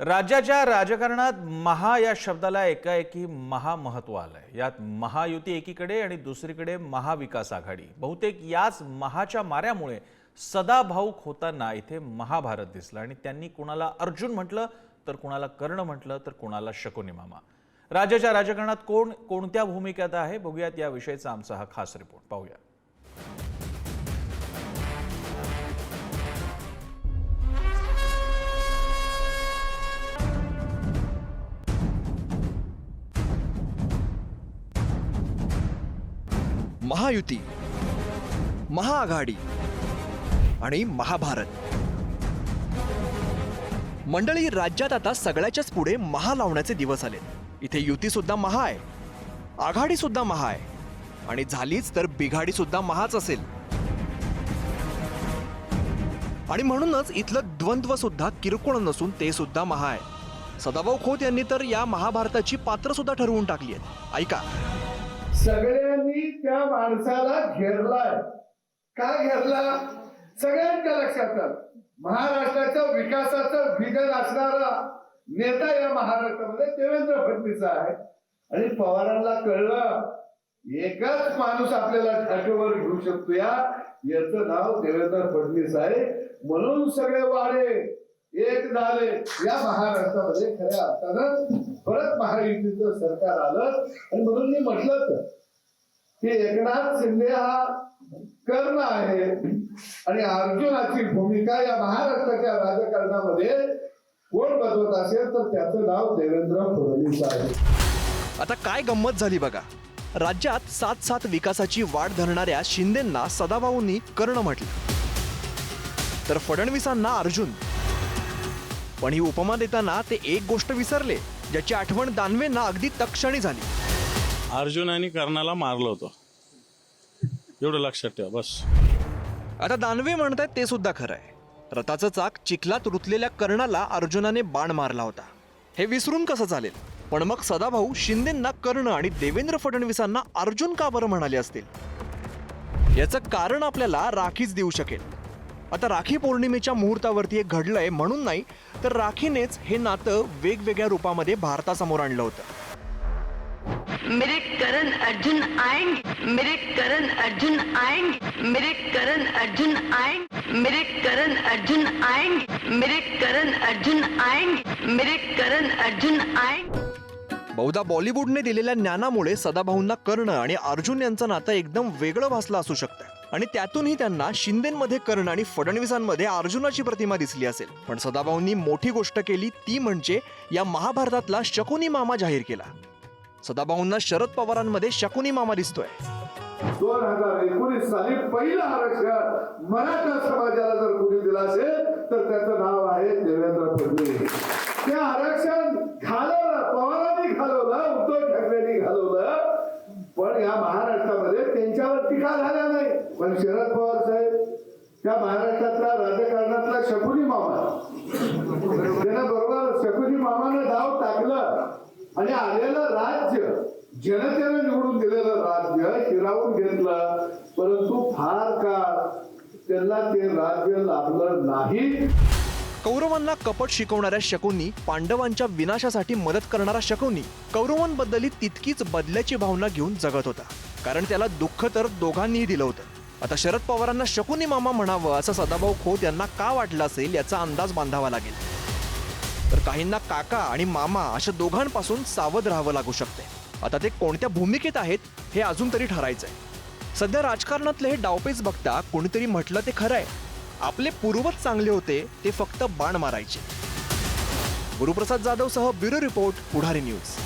राज्याच्या राजकारणात महा या शब्दाला एकाएकी महामहत्व आलंय. यात महायुती एकीकडे आणि दुसरीकडे महाविकास आघाडी. बहुतेक याच महाच्या माऱ्यामुळे सदाभाऊक होताना इथे महाभारत दिसलं आणि त्यांनी कुणाला अर्जुन म्हटलं तर कुणाला कर्ण म्हटलं तर कुणाला शकुनी मामा. राज्याच्या राजकारणात कोण कोणत्या भूमिकेत आहे? बघूयात याविषयीचा आमचा हा खास रिपोर्ट पाहूया. महायुती महाआघाडी आणि महाभारत. मंडळी राज्यात आता सगळ्याच्याच पुढे महा लावण्याचे दिवस आले इथे युती सुद्धा महा आहे आघाडी सुद्धा महा आहे. आणि झालीच तर बिघाडी सुद्धा महाच असेल. आणि म्हणूनच इथलं द्वंद्व सुद्धा किरकोळ नसून ते सुद्धा महा आहे. सदाभाऊ खोत यांनी तर या महाभारताची पात्र सुद्धा ठरवून टाकली आहेत. ऐका. सगळ्यांनी त्या माणसाला घेरलाय. का घेरला? सगळ्यांच्या लक्षात महाराष्ट्राच्या विकासाचं विजन असणारा नेता या महाराष्ट्रामध्ये देवेंद्र फडणवीस आहे आणि पवारांना कळलं एकच माणूस आपल्याला ठाकेवर घेऊ शकतो या याचं नाव देवेंद्र फडणवीस आहे. म्हणून सगळे वाढे एक झाले. या महाराष्ट्रामध्ये खऱ्या अर्थानं परत महायुतीचं सरकार आलं. आणि म्हणून मी म्हटलं की एकनाथ शिंदे हा कर्ण आहे. आणि अर्जुनाची भूमिका या महाराष्ट्राच्या राजकारणामध्ये कोण बदलत असेल तर त्याचं नाव देवेंद्र फडणवीस आहे. आता काय गंमत झाली बघा. राज्यात सात सात विकासाची वाट धरणाऱ्या शिंदेंना सदाभाऊंनी कर्ण म्हटलं. तर फडणवीसांना अर्जुन. पण ही उपमा देताना ते एक गोष्ट विसरले ज्याची आठवण दानवेंना अगदी तक्षणी झाली. अर्जुनाने कर्णाला मारलं होतं. एवढं लक्षात ठेवा बस. आता दानवे म्हणतायत ते सुद्धा खरं आहे. रथाचं चाक चिखलात रुतलेल्या कर्णाला अर्जुनाने बाण मारला होता. हे विसरून कसं चालेल? पण मग सदाभाऊ शिंदेंना कर्ण आणि देवेंद्र फडणवीसांना अर्जुन का बरं म्हणाले असतील? याचं कारण आपल्याला राखीच देऊ शकेल. आता राखी पौर्णिमेच्या मुहूर्तावरती हे घडलंय म्हणून नाही तर राखीनेच हे नातं वेगवेगळ्या रूपामध्ये भारतासमोर आणलं होतं. मेरे करण अर्जुन आएंगे मेरे करण अर्जुन आएंगे मेरे करण अर्जुन आएंगे मेरे करण अर्जुन आएंगे मेरे करण अर्जुन आएंगे मेरे करण अर्जुन आएंगे. बहुधा बॉलिवूडने दिलेल्या ज्ञानामुळे सदाभाऊंना कर्ण आणि अर्जुन यांचं नातं एकदम वेगळं भासलं असू शकतं. आणि त्यातूनही त्यांना शिंदेमध्ये कर्ण आणि फडणवीसांमध्ये अर्जुनाची प्रतिमा दिसली असेल. पण सदाभाऊंनी मोठी गोष्ट केली ती म्हणजे या महाभारतातला शकुनी मामा जाहीर केला. सदाभाऊंना शरद पवारांमध्ये शकुनी मामा दिसतोय. दोन हजार एकोणीस साली पहिलं आरक्षण मराठा समाजाला जर कुणी दिला असेल तर त्याचं नाव आहे देवेंद्र फडणवीस. त्या आरक्षण पण शरद पवार साहेब त्या महाराष्ट्रातला राजकारणातला शकुनी मामा. त्यानं बरोबर शकुनी मामानं डाव टाकलं आणि आलेलं राज्य जनतेनं निवडून दिलेलं राज्य हिरावून घेतलं. परंतु फार काळ त्यांना ते राज्य लाभलं नाही. कौरवांना कपट शिकवणाऱ्या शकुनी पांडवांच्या विनाशासाठी मदत करणारा शकुनी कौरवांबद्दल तितकीच बदल्याची भावना घेऊन जगत होता. कारण त्याला दुःख तर दोघांनीही दिलं होतं. आता शरद पवारांना शकुनी मामा म्हणावं असं सदाभाऊ खोत यांना का वाटलं असेल याचा अंदाज बांधावा लागेल. तर काहींना काका आणि मामा अशा दोघांपासून सावध राहावं लागू शकते. आता ते कोणत्या भूमिकेत आहेत हे अजून तरी ठरायचंय. सध्या राजकारणातले हे डावपेच बघता कोणीतरी म्हटलं ते खरं आहे आपले पूर्वज चांगले होते ते फक्त बाण मारायचे. गुरुप्रसाद जाधव सह ब्युरो रिपोर्ट पुढारी न्यूज.